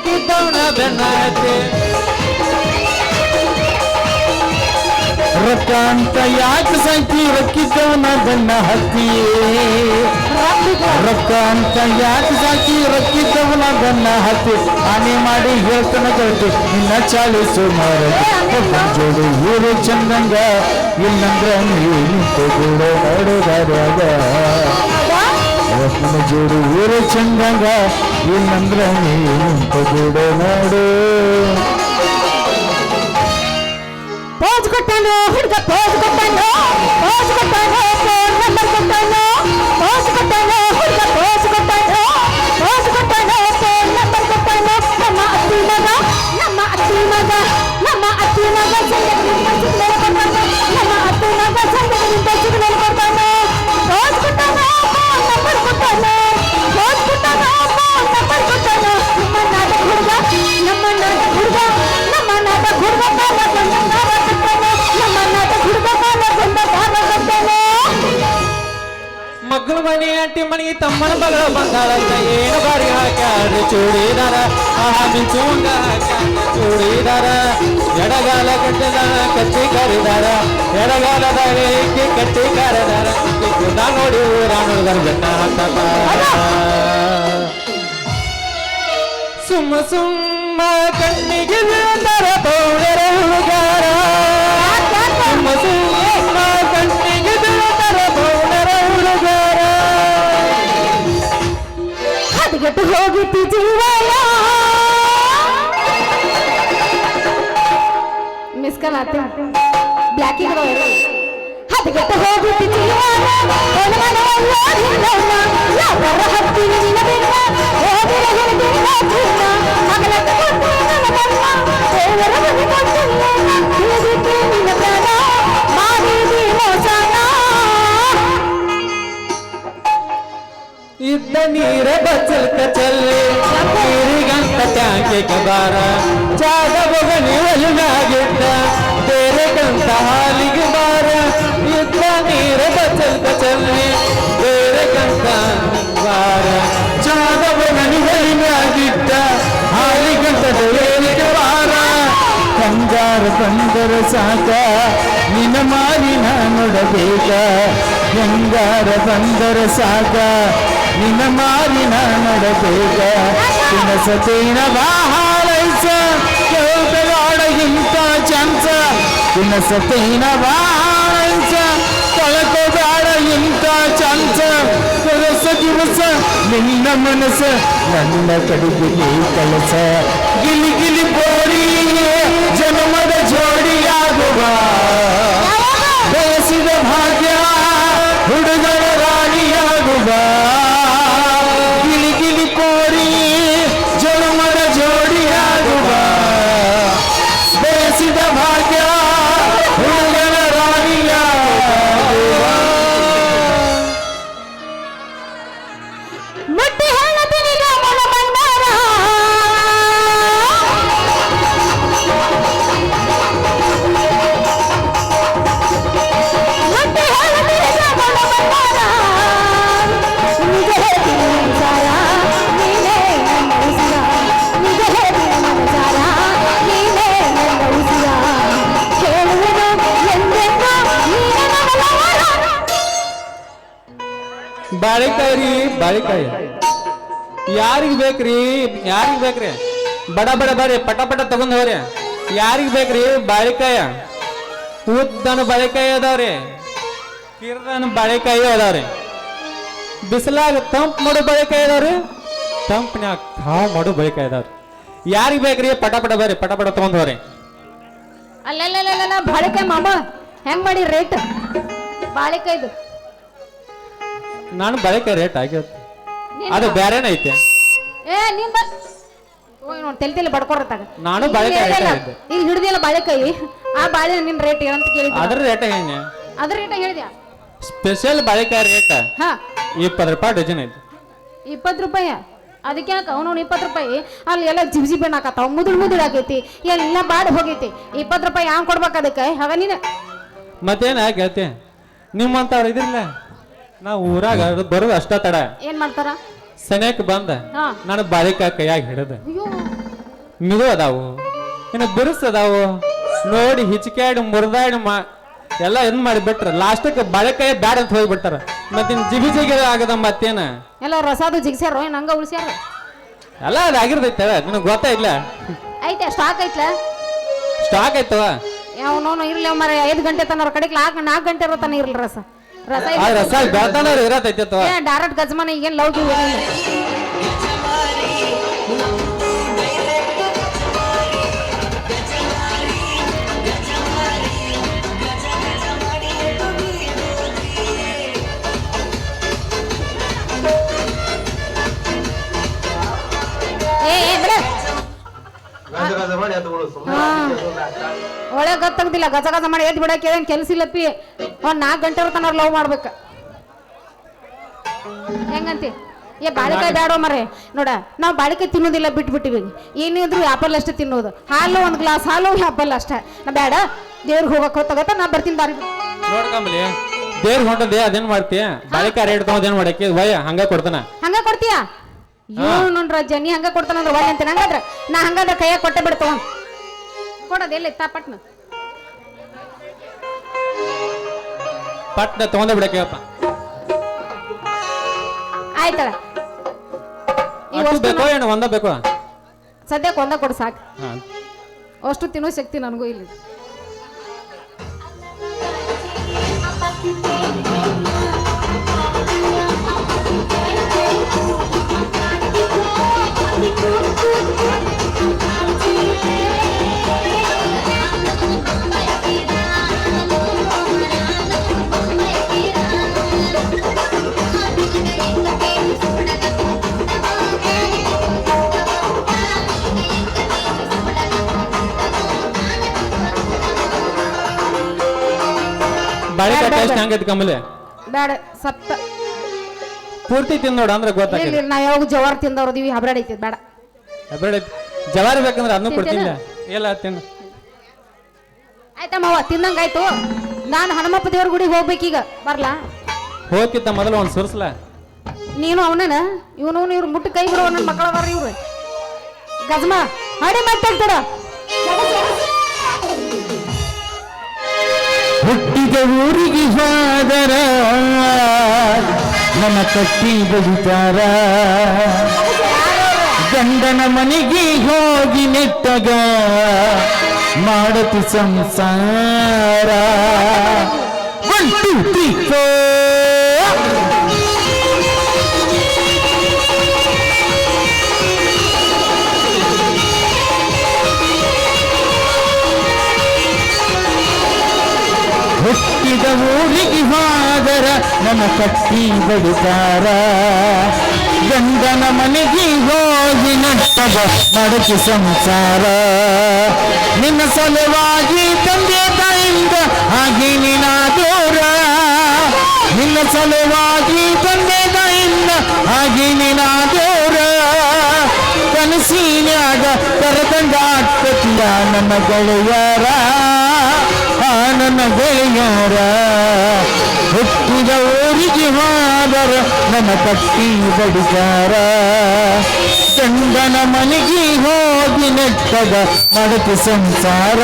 ರೊಕ್ಕಿದ್ದವನ ಬೆನ್ನ ಹತ್ತಿ ರೊಕ್ಕ ಅಂತ ಯಾಕೆ ಸಂಖ್ಯೆ ರೊಕ್ಕಿದ್ದವನ ಬೆನ್ನ ಹತ್ತಿ ರೊಕ್ಕ ಅಂತ ಯಾಕೆ ಸಾಕಿ ರೊಕ್ಕಿದ್ದವನ ಬೆನ್ನ ಹತ್ತಿ ಹಾನಿ ಮಾಡಿ ಹೇಳ್ತಾನ ಗೆಳತಿ ನಿನ್ನ ಚಾಳಿಸು ಮಾರತಿ ಜೋಡು ಊರು ಚಂದಂಗ ಇಲ್ಲಂದ್ರ ನೀವು ನಿಂತು ಕೂಡ ನೋಡುಗಾರ್ಯಾಗ ನನ್ನ ಜೋಡು ಊರು ಚಂದಂಗ ಇಲ್ಲಂದ್ರ ನೀವು ನಿಂತು ಕೂಡ ನೋಡು ಪೋಜ್ ಕೊಟ್ಟಾನು ಹುಡುಗ ಪೋಜ್ ಕೊಟ್ಟಾನು ಪೋಜ್ ಕೊಟ್ಟಾನು ಫೋನ್ ನಂಬರ್ ಕೊಟ್ಟಾನು ಪೋಜ್ ಮಕ್ಕಳ ಮನೆ ಅಂಟಿ ಮನೆಗೆ ತಮ್ಮನ ಬಗಳ ಬಂದಾಳಂತ ಏನು ಬಾರಿ ಹಾಕ್ಯಾರ ಚೂಡಿದಾರ ಆಹಾ ಮಿಂಚುವಂಗ ಹಾಕ್ಯಾರ ಚೂಡಿದಾರ ಎಡಗಾಲ ಕಟ್ಟಿದ ಕತ್ತಿ ಕರಿದಾರ ಎಡಗಾಲದಾಗ ಇಕ್ಕಿ ಕಟ್ಟಿ ಕರೆದಾರ ಕುದ ನೋಡಿ ಊರ ನೋಡಿದಾರ ಬೆನ್ನ ಹತ್ತತಾರ. ಸುಮ್ಮ ಸುಮ್ಮ ಕಣ್ಣಿಗೆ ಬೀಳ್ತಾರ ಪೌಡರ ಹುಡುಗಾರ ಸುಮ್ಮ ಸುಮ್ಮ ಹದಗೆಟ್ಟು ಹೋಗಿತ್ತು ಜೀವಯ ಮಿಸ್ ಕಾಲ್ ಆತ ಬ್ಲ್ಯಾಕ್ ಹದಗೆಟ್ಟು ಹೋಗಿತ್ತು ಜೀವನ ಒಣಮನ ನೀರ ಬಚ್ಚಲ್ಕ ಚಲ್ಲಿ, ನೀರಿಗಂತ ಟ್ಯಾಂಕಿಗೆ ಬಾರ. ಜಾಗ ಬೊಗನಿ ಒಲಿನಾಗಿದ್ದ ಬೇರೆ ಕಂತ ಹಾಲಿಗೆ ಬಾರ. ಇದ್ದ ನೀರ ಬಚ್ಚಲ್ಕ ಚಲ್ಲಿ, ಬೇರೆ ಕಂತ ಬಾರ. ಜಾಗ ಬಣಿಗಳಿಗಾಗಿದ್ದ ಹಾಲಿಗಂತ ಬೇಲಿಗೆ ಬಾರ. ಕಂಜಾರ ಬಂದರ ಸಾಕ, ನಿನ್ನ ಮಾರಿನ ನೋಡಬೇಕ. ಹೆಂಗಾರ ಬಂದರ ಸಾಕ ನಿನ್ನ ಮಾರಿನ ನೋಡಬೇಕ ನಿನ್ನ ಸತೇನ ಬಾಹಾರೈಸ ಕೇಳ್ತಗಾಡ ಇಂಥ ಚಾನ್ಸ ನಿನ್ನ ಸತೇನ ಬಾಹಾರೈಸ ಕಳಕೋದಾಡ ಇಂಥ ಚಾನ್ಸ ದಿವಸ ದಿವಸ ನಿನ್ನ ಮನಸ್ಸ ನನ್ನ ಕಡೆಗೆ ನೀ ಕಳಸ ಗಿಲಿ ಗಿಲಿ ಬಾಳೆಕಾಯಿ ರೀ, ಬಾಳೆಕಾಯಿ. ಯಾರಿಗ ಬೇಕ್ರಿ, ಯಾರಿಗೆ ಬೇಕ್ರಿ? ಬಡ ಬಡ, ಬರ್ರಿ, ಪಟ ಪಟ ತಗೊಂಡ್ ಹೋಗ್ರಿ. ಯಾರಿಗ ಬೇಕ್ರಿ, ಬಾಳೆಕಾಯ? ಉದ್ದನ ಬಾಳೆಕಾಯಿ ಅದಾವ್ರಿ. ಕಿರ್ದನ ಬಾಳೆಕಾಯಿ ಅದಾವ್ರಿ. ಬಿಸಿಲಾಗ ತಂಪ್ ಮಾಡೋ ಬಾಳೆಕಾಯಿ ಅದಾವ್ರಿ. ತಂಪ್ನ್ಯಾಗ ಕಾವ್ ಮಾಡೋ ಬಾಳೆಕಾಯಿ ಅದಾವ್ರಿ. ಯಾರಿಗೆ ಬೇಕ್ರಿ, ಪಟ ಪಟ ಬರ್ರಿ, ಪಟ ಪಟ ತಗೊಂಡ್ ಹೋಗ್ರಿ. ಅಲ್ಲಲ್ಲಲ್ಲ ಬಾಳೆಕಾಯಿ ಮಾಮ, ಹೆಂಗ್ ಮಾಡಿ ರೇಟ್ ಬಾಳೆಕಾಯ್ದು. ನಾನು ಬಳಕೆ ರೇಟ್ ಆಗಿರುತ್ತೆ. ಅದು ಬ್ಯಾರೇನ ಐತೆ? ಏ ನಿಮ್ಮ ನೋಡಿ ತೆಲ್ ತೆಲಿ ಬಡ್ಕೊಡತ್ತಾಗ ನಾನು ಬಾಳೆಕಾಯಿ ಹೇಳಿದ್ದೆ ಈಗ ಹಿಡ್ದಿಲ್ಲ ಬಾಳೆಕಾಯಿ. ಆ ಬಾಳೆ ನಿಮ್ಮ ರೇಟ್ ಏನಂತ ಕೇಳಿದ್ದೆ. ಅದರ ರೇಟ್ ಏನು ಅದರ ರೇಟ್ ಹೇಳಿದ್ಯಾ? ಸ್ಪೆಷಲ್ ಬಾಳೆಕಾಯಿ ರೇಟ್ ಹಾ. ಇಪ್ಪತ್ತು ರೂಪಾಯಿ ಡಜನ್ ಐತೆ. ಇಪ್ಪತ್ತು ರೂಪಾಯಿ? ಅದಕ್ಕೆ ಯಾಕೆ ಅವನು ಇಪ್ಪತ್ತು ರೂಪಾಯಿ? ಅಲ್ಲಿ ಎಲ್ಲ ಜಿಬ್ ಜಿಬ್ ಹಾಕತ್ತಾವ ಮುದುಳು ಮುದುಳ್ ಆಗೈತಿ. ಎಲ್ಲ ಬಾಡಿ ಹೋಗೈತಿ. ಇಪ್ಪತ್ತು ರೂಪಾಯಿ ಹ್ಯಾಂಗ್ ಕೊಡ್ಬೇಕು ಅದಕ್ಕೆ? ಅವ ನೀನು. ಮತ್ತೇನ ಗೆಳತಿ ನಿಮ್ಮಂತವ್ರು ಇದಿಲ್ಲ ನಾವು ಊರಾಗ ಬರೋದು ಅಷ್ಟ ತಡ. ಏನ್ ಮಾಡ್ತಾರ? ಸನ್ಯಾಕ ಬಂದ ಹಾ. ನಾನು ಬಾಳಿಕಾಯಿ ಕೈಯಾಗ ಹಿಡಿದ. ಅಯ್ಯೋ. ಮಿದು ಅದಾವು. ಇನ್ನು ಬಿರುಸ್ ಅದಾವು. ನೋಡಿ ಹಿಚ್ಕ್ಯಾಡಿ ಮುರಿದಾಡಿ ಮಾ ಎಲ್ಲ ಏನ್ ಮಾಡಿ ಬಿಟ್ರ. ಲಾಸ್ಟಕ್ಕೆ ಬಾಳೆಕಾಯಿ ಬ್ಯಾಡ ಅಂತ ಹೋಗ್ಬಿಡ್ತಾರ ಮತ್ತಿನ್ ಜಿಬಿ ಜಿಗಿ ಆಗದ ಮತ್ತೇನ? ಎಲ್ಲ ರಸಾದು ಜಿಗ್ಸ್ಯಾರೋ ನಂಗ ಹಂಗ ಉಳಿಸ್ಯಾರ? ಎಲ್ಲ ಅದು ಆಗಿರ್ತೈತೆ ನಿನಗೆ ಗೊತ್ತಾ ಇಲ್ಲ ಐತೆ ಸ್ಟಾಕ್ ಐತ್ಲ? ಸ್ಟಾಕ್ ಆಯ್ತವ? ಅವನವನು ಇರ್ಲಿ ಮರ. ಐದು ಗಂಟೆ ತನ ಅವ್ರ ಕಡೆಗೆ ನಾಲ್ಕು ನಾಲ್ಕು ಗಂಟೆ ಇರೋತಾನ ಇರ್ಲಿ ರಸ. ರಸ ರಸ ಬೆಳ್ತಾನ ಇರತೈತೆ ಡೈರೆಕ್ಟ್ ಗಜಮಾನ ಈಗೇನು ಲವ್ ಗಿವ್ ಒಳ್ಳೆ ಗೊತ್ತಾಗ್ದಿಲ್ಲ ಗಜ ಗಜ ಮಾಡಿ ಎದ್ದು ಬಿಡಕ್ಕೆ ಏನ್ ಕೆಲಸ ಇಲ್ಲಪ್ಪಿ? ಒಂದ್ ನಾಲ್ಕು ಗಂಟೆ ತನಕ ಲವ್ ಮಾಡ್ಬೇಕ. ಹೆಂಗಂತಿ? ಏ ಬಾಳಿಕಾಯಿ ಬೇಡ ಮರೆ ನೋಡ ನಾವು ಬಾಳಿಕಾಯಿ ತಿನ್ನೋದಿಲ್ಲ ಬಿಟ್ಬಿಟ್ಟಿವಿ. ಏನಿದ್ರು ಆಪಲ್ ಅಷ್ಟೇ ತಿನ್ನೋದು. ಹಾಲು ಒಂದು ಗ್ಲಾಸ್ ಹಾಲು ಆಪಲ್ ಅಷ್ಟೇ. ನಾ ಬೇಡ ದೇವ್ರಿಗೆ ಹೋಗಕ್ಕೆ ಹೊತ್ತಾಗತ್ತ ನಾ ಬರ್ತೀನಿ ದಾರಿ. ಬಿಟ್ಟು. ನೋಡ್ಕಂಬಲಿ ದೇವ್ರ ಹೊಂಟದೆ ಅದೇನ್ ಮಾಡ್ತೀಯ ಬಾಳಿಕಾಯಿ ರೇಟ್ ತಗೊಂಡ್ ಮಾಡಕ್ಕೆ? ವಯ ಹಂಗ ಕೊಡ್ತಾನ. ಹಂಗ ಕೊಡ್ತೀಯಾ? ಏನು ಜನಿ ಹಂಗ ಕೊಡ್ತಾನಂದ್ರೆ ಒಳ್ಳೆ ಅಂತೀನಿ? ಹಂಗಾದ್ರೆ ನಾ ಹಂಗಾದ್ರೆ ಕೈಯಾಗ ಕೊಟ್ಟೆ ಬಿಡ್ತವ ಕೊಡೋದು ಎಲ್ಲಿ? ತಾಪಟ್ನ ಪಟ್ನ. ತಗೊಂಡ ಬಿಡಕ್ಕೆಪ್ಪ ಆಯ್ತಳ. ಈ ಅಷ್ಟು ವಸ್ತು ಬೇಕೋ ಏನು ಒಂದ ಬೇಕೋ? ಸದ್ಯಕ್ಕೆ ಒಂದ ಕೊಡು ಸಾಕು. ಹಾ. ಅಷ್ಟು ತಿನ್ನೋ ಶಕ್ತಿ ನನಗೂ ಇಲ್ಲ. ಬೇಡ, ಟೇಸ್ಟ್. ಕಮಲೆ? ಬೇಡ ಸತ್ತ. ಪೂರ್ತಿ ತಿನ್ ನೋಡು ಅಂದ್ರೆ ಗೊತ್ತಾಗ ಇಲ್ಲ ನಾ ಯಾವಾಗ ಜವಾರ್ ತಿಂದವ್ರದೀವಿ ಹಬ್ರಾಡ್ ಐತಿ ಬೇಡ. ಬೇಡ ಜವಾರಿ ಬೇಕಂದ್ರೆ ಅದನ್ನು ಕೊಡ್ತೀನಿ? ಇಲ್ಲ. ತಿನ್ನು. ಆಯ್ತಾ ಮಾವ ತಿಂದಂಗಾಯ್ತು. ನಾನು ಹನುಮಪ್ಪ ದೇವ್ರ ಗುಡಿಗೆ ಹೋಗ್ಬೇಕೀಗ ಬರ್ಲಾ? ಹೋಗ್ತಿದ್ದ ಮೊದಲು ಒಂದು ಸುರ್ಸ್ಲ? ನೀನು ಅವನೇನ? ಇವನು ಇವ್ರು ಮುಟ್ಟು ಕೈ ಬಿಡೋ ನನ್ನ ಮಕ್ಕಳ ಬರ್ರಿ ಇವ್ರು. ಗಜ್ಮ ಹಾಡಿ ಮಾತಾಡ್ತಾರ. ಹುಟ್ಟಿದ ಊರಿಗೆ ಸಾದರ ನನ್ನ ಕಟ್ಟಿ ಬಡಿತಾರ ಗಂಡನ ಮನೆಗೆ ಹೋಗಿ ನೆಟ್ಟಗ. ಮಾಡತಿ ಸಂಸಾರ. One two, three. ಹುಟ್ಟಿದ ಊರಿಗೆ ಹೋದರ, ನನ್ನ ಕಟ್ಟಿ ಬಡಿತಾರ. ಗಂಡನ ಮನೆಗೆ ಹೋಗಿ ನಟ್ಟದ ನಡಕಿ ಸಂಸಾರ. ನಿನ್ನ ಸಲುವಾಗಿ ತಂದೆ ತಾಯಿಂದ ಹಾಗೆ ನಿನ್ನ ದೂರ. ನಿನ್ನ ಸಲುವಾಗಿ ತಂದೆ ತಾಯಿಂದ ಹಾಗೆ ನಿನ್ನ ದೂರ. ಕನಸಿನಾಗ ಕರೆದಂಡ ನನ್ನ ಗೆಳೆಯರ. ನನ್ನ ಗೆಳೆಯರ ಹುಟ್ಟಿದ ಊರಿಗೆ ಹಾದರ ನನ್ನ ಪಟ್ಟಿ ಬಡಿಗಾರ ಗಂಡನ ಮನೆಗೆ ಹೋಗಿ ನೆಟ್ಟದ ಮಾಡತಿ ಸಂಸಾರ.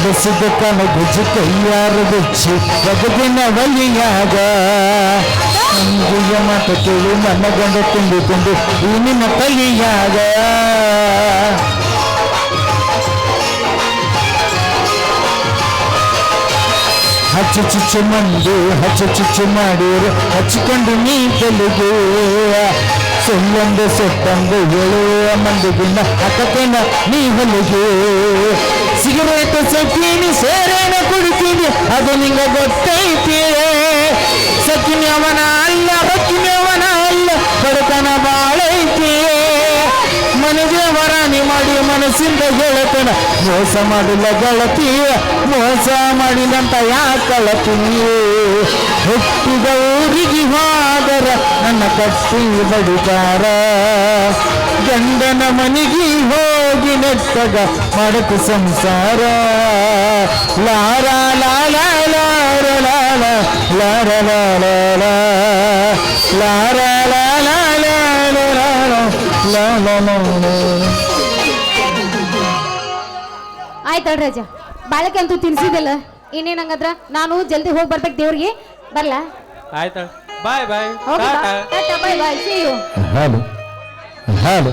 ಕೊಡಿಸಿದ ಕನಗುಜಿ ಕೈಯಾರ ಬಿಚ್ಚಿ ಬದುಕಿನ ಬಲಿಯಾಗ ನಂಗುಯ ಮಾತ ಕೇಳಿ ನನ್ನ ಗಂಡ ತುಂಬಿಕೊಂಡು ಈ ನಿನ್ನ ತಲಿಯಾಗ ಹಚ್ಚು ಚುಚ್ಚು ಮಂದು ಹಚ್ಚು ಚುಚ್ಚು ಮಾಡಿರು ಹಚ್ಚಿಕೊಂಡು ನೀ ತೆಲುಗು ಸೊಲ್ಲೊಂದು ಸೊಟ್ಟಂದು ಹೇಳುವ ಮಂದಿಗಿನ್ನ ಹತ್ತತೇನ ನೀ ಹೊಲಿಗೆ ಸಿಗರೇಟ್ ಸಖೀನಿ ಸೇರೇನ ಕುಡಿತೀನಿ ಅದು ನಿಂಗ ಗೊತ್ತೈತಿ ಸಖಿನಿ ಅಲ್ಲ ಅವನ ಅಲ್ಲ ಬಡತನ ಬಾಳೈತಿ ಮನೆ ಮನಸ್ಸಿಂದ ಗೆಳತನ ಮೋಸ ಮಾಡಿಲ್ಲ ಗೆಳತಿ ಮೋಸ ಮಾಡಿದಂತ ಯಾಕಳತಿ ಹುಟ್ಟಿದ ಊರಿಗೆ ಹೋದರ ನನ್ನ ಕಟ್ಟಿ ಬಡಿತಾರ ಗಂಡನ ಮನೆಗೆ ಹೋಗಿ ನೆಟ್ಟಗ ಮಾಡಕು ಸಂಸಾರ ಲಾರ ಲಾಲ ಲಾರ ಲಾಲ ಲಾರ ಲಾಲ ಲಾರ ಲಾಲ ಲಾಲ ಲಾಲ ಲಾಲ ಆಯ್ತು ಹೇಳ್ರಿ ಅಜ್ಜ. ಬಾಳಕೆ ಅಂತೂ ತಿನ್ಸಿದಿಲ್ಲ ಇನ್ನೇನ್ ಹಂಗದ್ರ ನಾನು ಜಲ್ದಿ ಹೋಗಿ ಬರ್ಬೇಕು ದೇವ್ರಿಗೆ. ಬರ್ಲಾ? ಆಯ್ತಾ bye bye. Bye bye. See you ಹಾಲು ಹಾಲು